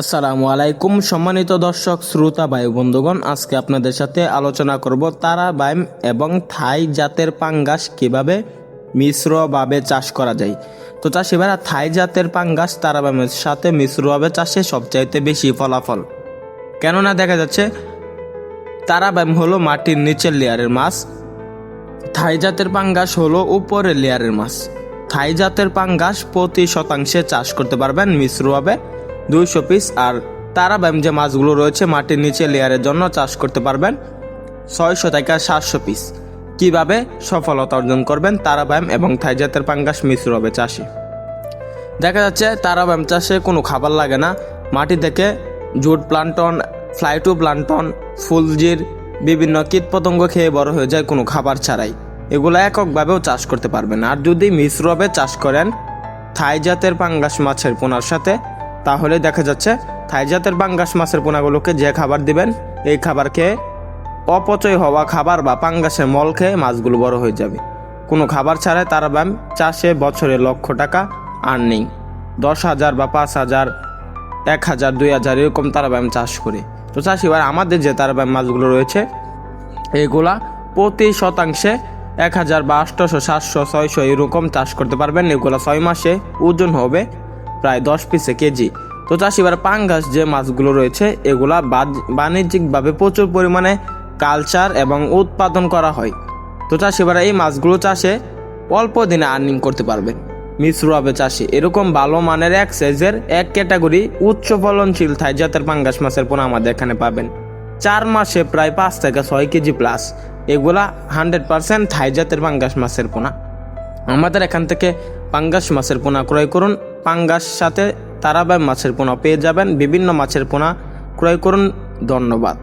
আসসালামু আলাইকুম সম্মানিত দর্শক, শ্রোতা, ভাই বন্ধুগণ, আজকে আপনাদের সাথে আলোচনা করব তারা বাইম এবং থাই জাতের পাঙ্গাস কীভাবে মিশ্রভাবে চাষ করা যায়। তো চাষি ভাইরা থাই জাতের পাঙ্গাস তারা বাইমের সাথে মিশ্রভাবে চাষে সবচাইতে বেশি ফলাফল। কেননা দেখা যাচ্ছে তারা বাইম হলো মাটির নিচের লেয়ারের মাছ, থাই জাতের পাঙ্গাস হলো উপরের লেয়ারের মাছ। থাই জাতের পাঙ্গাস প্রতি শতাংশে চাষ করতে পারবেন মিশ্রভাবে। দুইশো পিস আর তারাবাইম যে মাছগুলো রয়েছে মাটির নিচে লেয়ারের জন্য চাষ করতে পারবেন ছয়শো থেকে সাতশো পিস কীভাবে সফলতা অর্জন করবেন তারাবাইম এবং থাই জাতের পাঙ্গাস মিশ্রভাবে চাষে। দেখা যাচ্ছে তারাবাইম চাষে কোনো খাবার লাগে না। মাটি থেকে জুট প্লান্টন, ফ্লাইটু প্লান্টন, ফুলজির বিভিন্ন কীটপতঙ্গ খেয়ে বড় হয়ে যায় কোনো খাবার ছাড়াই। এগুলো এককভাবেও চাষ করতে পারবেন। আর যদি মিশ্রভাবে চাষ করেন, থাই জাতের পাঙ্গাস মাছের পোনার সাথে তাহলে দেখা যাচ্ছে থাই জাতের পাঙ্গাস মাছের পোনাগুলোকে যে খাবার দিবেন, এই খাবার খেয়ে অপচয় হওয়া খাবার বা পাঙ্গাসের মল খেয়ে মাছগুলো বড় হয়ে যাবে। কোনো খাবার ছাড়াই তারা ব্যায়াম চাষে বছরে লক্ষ টাকা আর্নিং। দশ হাজার বা পাঁচ হাজার, এক হাজার, দুই হাজার এরকম তারা ব্যায়াম চাষ করে। তো চাষি এবার আমাদের যে তারা ব্যায়াম মাছগুলো রয়েছে, এগুলা প্রতি শতাংশে এক হাজার বা আটশোশো সাতশো, ছয়শো এরকম চাষ করতে পারবেন। এগুলো ছয় মাসে ওজন হবে প্রায় দশ পিসে কেজি। তো চাষিবার পাঙ্গাস যে মাছগুলো রয়েছে, এগুলা বাণিজ্যিকভাবে প্রচুর পরিমাণে কালচার এবং উৎপাদন করা হয়। তো চাষিবারা এই মাছগুলো চাষে অল্প দিনে আর্নিং করতে পারবেন মিশ্রভাবে চাষে এরকম ভালো মানের এক সাইজের এক ক্যাটাগরি উচ্চ ফলনশীল থাই জাতের পাঙ্গাস মাছের পোনা আমাদের এখানে পাবেন। চার মাসে প্রায় পাঁচ থেকে ছয় কেজি প্লাস এগুলা হান্ড্রেড পার্সেন্ট থাই জাতের পাঙ্গাস মাছের পোনা। আমাদের এখান থেকে পাঙ্গাস মাছের পোনা ক্রয় করুন। পাঙ্গাস সাথে তারাবাই মাছের পোনা পেয়ে যাবেন। বিভিন্ন মাছের পোনা ক্রয় করুন। ধন্যবাদ।